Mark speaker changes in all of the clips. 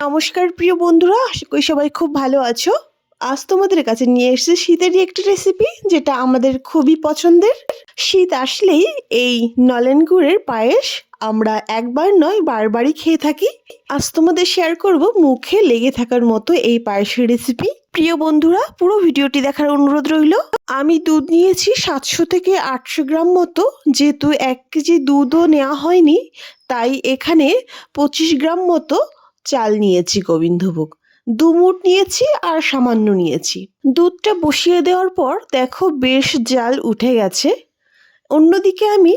Speaker 1: নমস্কার প্রিয় বন্ধুরা, আশা করি সবাই খুব ভালো আছো। আজ তোমাদের কাছে নিয়ে এসেছি শীতেরই একটি রেসিপি যেটা আমাদের খুবই পছন্দের। শীত আসলেই এই নলেন গুড়ের পায়েস আমরা একবার নয়, বারবারই খেয়ে থাকি। আজ তোমাদের শেয়ার করব মুখে লেগে থাকার মতো এই পায়েসের রেসিপি প্রিয় বন্ধুরা, পুরো ভিডিওটি দেখার অনুরোধ রইল, আমি দুধ নিয়েছি সাতশো থেকে আটশো গ্রাম মতো। যেহেতু এক কেজি দুধও নেওয়া হয়নি, তাই এখানে পঁচিশ গ্রাম মতো চাল নিয়েছি গোবিন্দভোগ। দু মুঠ নিয়েছি আর সামান্য নিয়েছি। দুধটা বসিয়ে দেওয়ার পর দেখো বেশ জাল উঠে গেছে। অন্যদিকে আমি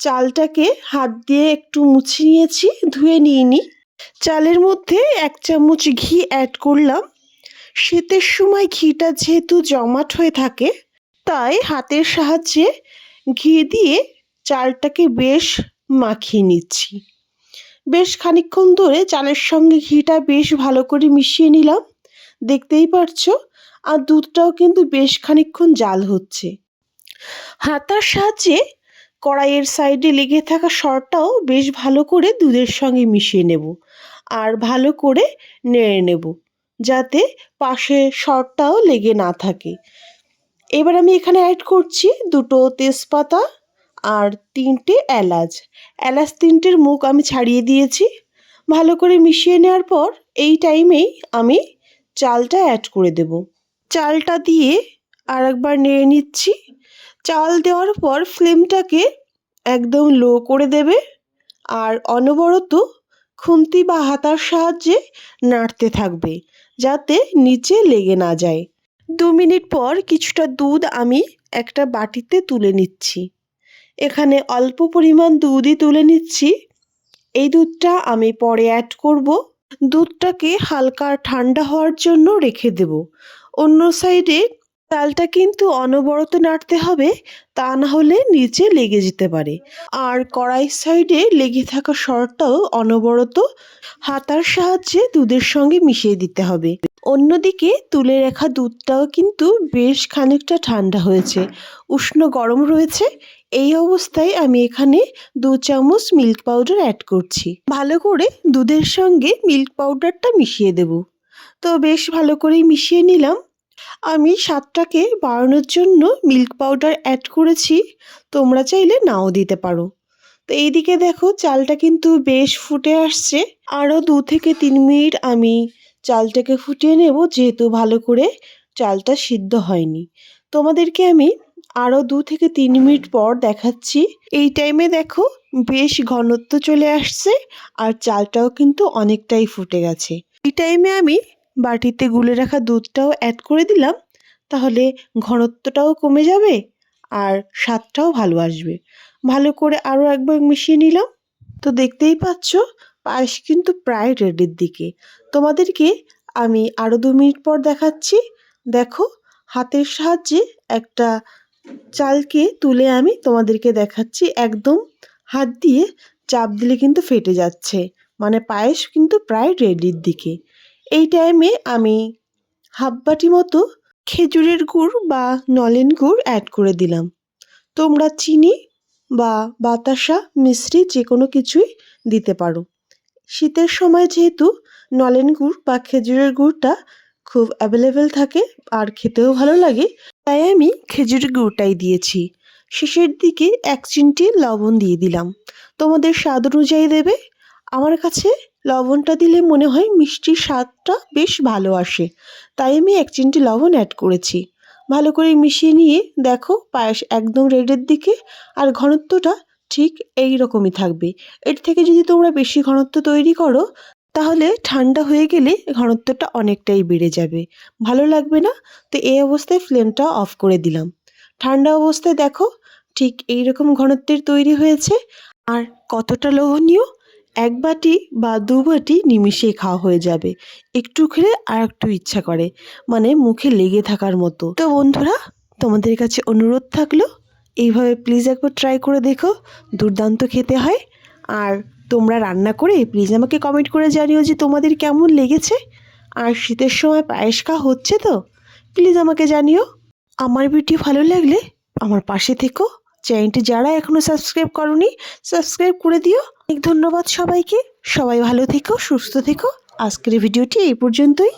Speaker 1: চালটাকে হাত দিয়ে একটু মুছে নিয়েছি, ধুয়ে নিইনি। চালের মধ্যে এক চামচ ঘি অ্যাড করলাম। শীতের সময় ঘিটা যেহেতু জমাট হয়ে থাকে, তাই হাতের সাহায্যে ঘি দিয়ে চালটাকে বেশ মাখিয়ে নিচ্ছি। বেশ খানিকক্ষণ ধরে চালের সঙ্গে ঘিটা বেশ ভালো করে মিশিয়ে নিলাম। দেখতেই পারছ, আর দুধটাও কিন্তু বেশ খানিকক্ষণ জাল হচ্ছে। হাতার সাহায্যে কড়াইয়ের সাইডে লেগে থাকা সরটাও বেশ ভালো করে দুধের সঙ্গে মিশিয়ে নেব আর ভালো করে নেড়ে নেব যাতে পাশে সরটাও লেগে না থাকে। এবার আমি এখানে অ্যাড করছি দুটো তেজপাতা আর তিনটে এলাচ। এলাচ তিনটের মুখ আমি ছাড়িয়ে দিয়েছি। ভালো করে মিশিয়ে নেওয়ার পর এই টাইমেই আমি চালটা অ্যাড করে দেব। চালটা দিয়ে আর একবার নেড়ে নিচ্ছি। চাল দেওয়ার পর ফ্লেমটাকে একদম লো করে দেবে আর অনবরত খুন্তি বা হাতার সাহায্যে নাড়তে থাকবে যাতে নিচে লেগে না যায়। দু মিনিট পর কিছুটা দুধ আমি একটা বাটিতে তুলে নিচ্ছি। এখানে অল্প পরিমাণ দুধই তুলে নিচ্ছি। এই দুধটা আমি পরে অ্যাড করব। দুধটাকে হালকা ঠান্ডা হওয়ার জন্য রেখে দেব। অন্য সাইডে চালটা কিন্তু অনবরত নাড়তে হবে, তা না হলে নিচে লেগে যেতে পারে। আর কড়াই সাইডে লেগে থাকা সরটাও অনবরত হাতার সাহায্যে দুধের সঙ্গে মিশিয়ে দিতে হবে। অন্যদিকে তুলে রাখা দুধটাও কিন্তু বেশ খানিকটা ঠান্ডা হয়েছে। উষ্ণ গরম রয়েছে। এই অবস্থায় আমি এখানে দু চামচ মিল্ক পাউডার অ্যাড করছি। ভালো করে দুধের সঙ্গে মিল্ক পাউডারটা মিশিয়ে দেব। তো বেশ ভালো করেই মিশিয়ে নিলাম। আমি স্বাদটাকে বাড়ানোর জন্য মিল্ক পাউডার অ্যাড করেছি। তোমরা চাইলে নাও দিতে পারো। তো এইদিকে দেখো, চালটা কিন্তু বেশ ফুটে আসছে। আরও দু থেকে তিন মিনিট আমি চালটাকে ফুটিয়ে নেব, যেহেতু ভালো করে চালটা সিদ্ধ হয়নি। তোমাদেরকে আমি আরও দু থেকে তিন মিনিট পর দেখাচ্ছি। এই টাইমে দেখো বেশ ঘনত্ব চলে আসছে আর চালটাও কিন্তু অনেকটাই ফুটে গেছে। এই টাইমে আমি বাটিতে গুলে রাখা দুধটাও অ্যাড করে দিলাম, তাহলে ঘনত্বটাও কমে যাবে আর স্বাদটাও ভালো আসবে। ভালো করে আরও একবার মিশিয়ে নিলাম। তো দেখতেই পাচ্ছ পায়েস কিন্তু প্রায় রেডির দিকে। তোমাদেরকে আমি আরও দু মিনিট পর দেখাচ্ছি। দেখো, হাতের সাহায্যে একটা চালকে তুলে আমি তোমাদেরকে দেখাচ্ছি। একদম হাত দিয়ে চাপ দিলে কিন্তু ফেটে যাচ্ছে। মানে পায়েস কিন্তু প্রায় রেডির দিকে। এই টাইমে আমি হাফ বাটি মতো খেজুরের গুড় বা নলেন গুড় অ্যাড করে দিলাম। তোমরা চিনি বা বাতাসা মিশ্রি যে কোনো কিছুই দিতে পারো। শীতের সময় যেহেতু নলেন গুড় বা খেজুরের গুড়টা খুব অ্যাভেলেবেল থাকে আর খেতেও ভালো লাগে, তাই আমি খেজুরের গুড়টাই দিয়েছি। শেষের দিকে এক চিমটি লবণ দিয়ে দিলাম। তোমাদের স্বাদ অনুযায়ী দেবে। আমার কাছে লবণটা দিলে মনে হয় মিষ্টির স্বাদটা বেশ ভালো আসে, তাই আমি এক চিমটি লবণ অ্যাড করেছি। ভালো করে মিশিয়ে নিয়ে দেখো পায়েস একদম রেডের দিকে আর ঘনত্বটা ঠিক এই রকমই থাকবে। এর থেকে যদি তোমরা বেশি ঘনত্ব তৈরি করো, তাহলে ঠান্ডা হয়ে গেলে ঘনত্বটা অনেকটাই বেড়ে যাবে। ভালো লাগবে না? তো এই অবস্থায় ফ্লেমটা অফ করে দিলাম। ঠান্ডা অবস্থায় দেখো, ঠিক এই রকম ঘনত্বের তৈরি হয়েছে। আর কতটা লোভনীয়? এক বাটি বা দু বাটি নিমিষেই খাওয়া হয়ে যাবে। একটু খেলে আর একটু ইচ্ছা করে। মানে মুখে লেগে থাকার মতো। তো বন্ধুরা, তোমাদের কাছে অনুরোধ থাকল এইভাবে প্লিজ একবার ট্রাই করে দেখো, দুর্দান্ত খেতে হয়। আর তোমরা রান্না করে প্লিজ আমাকে কমেন্ট করে জানিও যে তোমাদের কেমন লেগেছে। আর শীতের সময় পায়েস খাওয়া হচ্ছে তো প্লিজ আমাকে জানিও। আমার ভিডিও ভালো লাগলে আমার পাশে থেকো। চ্যানেলটি যারা এখনও সাবস্ক্রাইব করনি সাবস্ক্রাইব করে দিও। অনেক ধন্যবাদ সবাইকে। সবাই ভালো থেকো, সুস্থ থেকো। আজকের ভিডিওটি এই পর্যন্তই।